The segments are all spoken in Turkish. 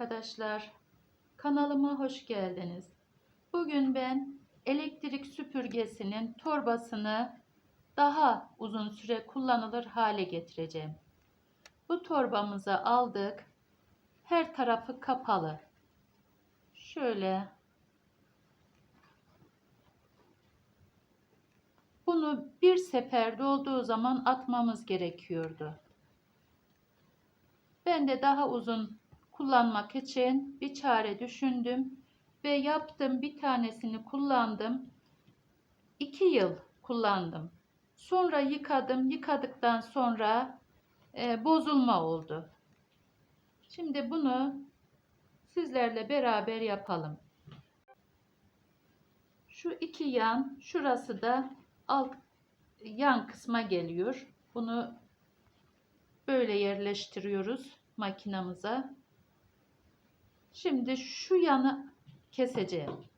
arkadaşlar. Kanalıma hoş geldiniz. Bugün ben elektrik süpürgesinin torbasını daha uzun süre kullanılır hale getireceğim. Bu torbamızı aldık. Her tarafı kapalı. Şöyle Bunu bir seferde olduğu zaman atmamız gerekiyordu. Ben de daha uzun kullanmak için bir çare düşündüm ve yaptım bir tanesini kullandım. İki yıl kullandım. Sonra yıkadım. Yıkadıktan sonra e, bozulma oldu. Şimdi bunu sizlerle beraber yapalım. Şu iki yan, şurası da alt yan kısma geliyor. Bunu böyle yerleştiriyoruz makinamıza. Şimdi şu yanı keseceğim.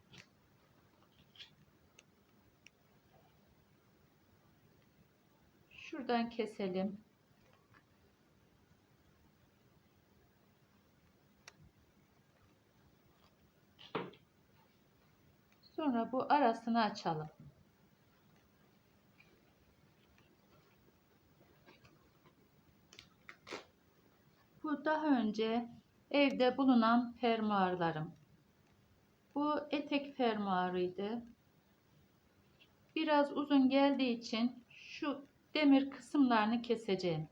Şuradan keselim. Sonra bu arasını açalım. Bu daha önce evde bulunan fermuarlarım. Bu etek fermuarıydı. Biraz uzun geldiği için şu demir kısımlarını keseceğim.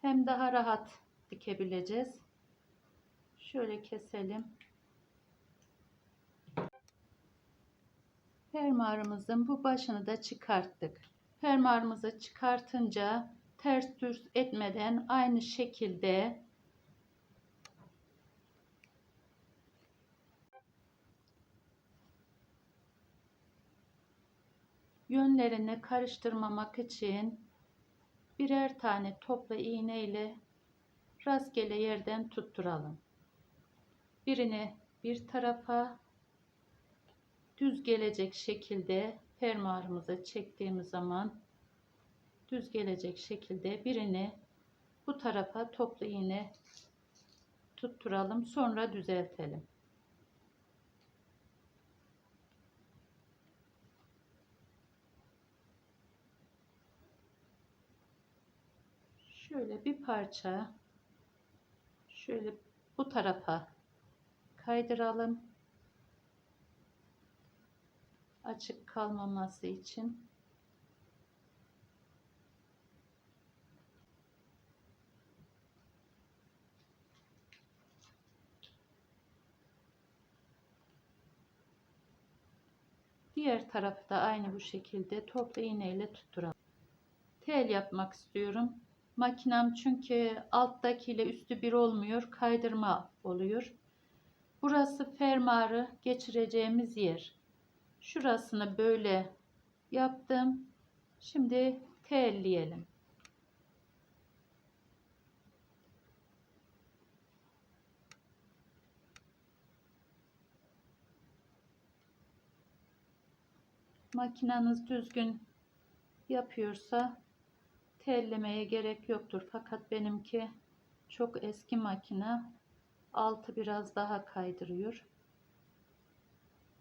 Hem daha rahat dikebileceğiz. Şöyle keselim. Fermuarımızın bu başını da çıkarttık. Fermuarımızı çıkartınca ters düz etmeden aynı şekilde yönlerini karıştırmamak için birer tane topla iğne ile rastgele yerden tutturalım. Birini bir tarafa düz gelecek şekilde fermuarımıza çektiğimiz zaman düz gelecek şekilde birini bu tarafa toplu iğne tutturalım sonra düzeltelim. Şöyle bir parça şöyle bu tarafa kaydıralım. Açık kalmaması için. Diğer tarafı da aynı bu şekilde topla iğne ile tutturalım. Tel yapmak istiyorum. Makinem çünkü alttaki ile üstü bir olmuyor. Kaydırma oluyor. Burası fermuarı geçireceğimiz yer. Şurasını böyle yaptım. Şimdi telleyelim. Makineniz düzgün yapıyorsa tellemeye gerek yoktur. Fakat benimki çok eski makine. Altı biraz daha kaydırıyor.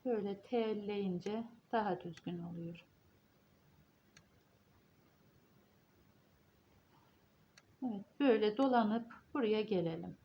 Böyle telleyince daha düzgün oluyor. Evet, böyle dolanıp buraya gelelim.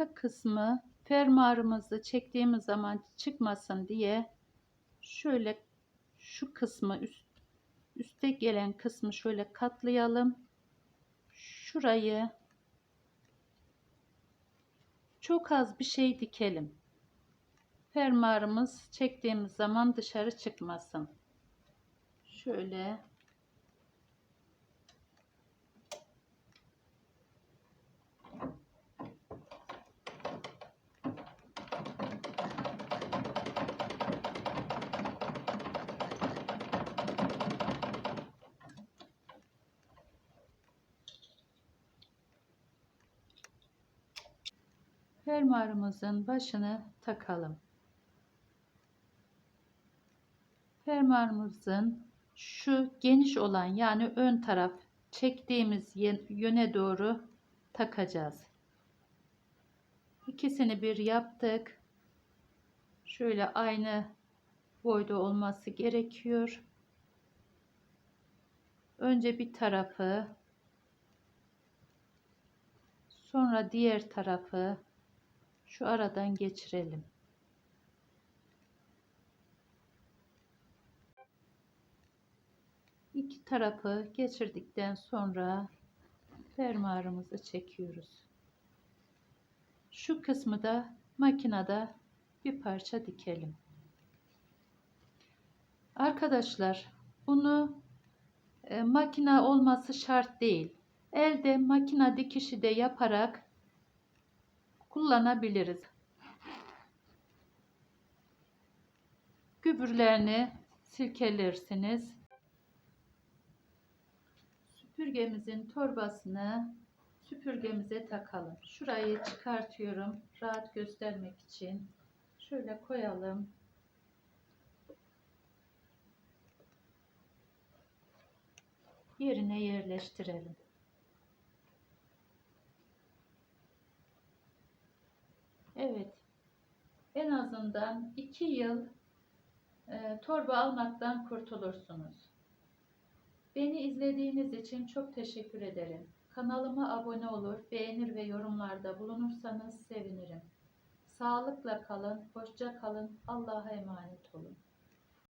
Arka kısmı fermuarımızı çektiğimiz zaman çıkmasın diye şöyle şu kısmı üst, üste gelen kısmı şöyle katlayalım. Şurayı çok az bir şey dikelim. Fermuarımız çektiğimiz zaman dışarı çıkmasın. Şöyle fermuarımızın başını takalım. Fermuarımızın şu geniş olan yani ön taraf çektiğimiz yöne doğru takacağız. İkisini bir yaptık. Şöyle aynı boyda olması gerekiyor. Önce bir tarafı sonra diğer tarafı şu aradan geçirelim. İki tarafı geçirdikten sonra fermuarımızı çekiyoruz. Şu kısmı da makinede bir parça dikelim. Arkadaşlar bunu e, makine olması şart değil. Elde makine dikişi de yaparak kullanabiliriz. Gübürlerini silkelersiniz. Süpürgemizin torbasını süpürgemize takalım. Şurayı çıkartıyorum rahat göstermek için. Şöyle koyalım. Yerine yerleştirelim. Evet. En azından 2 yıl e, torba almaktan kurtulursunuz. Beni izlediğiniz için çok teşekkür ederim. Kanalıma abone olur, beğenir ve yorumlarda bulunursanız sevinirim. Sağlıkla kalın, hoşça kalın, Allah'a emanet olun.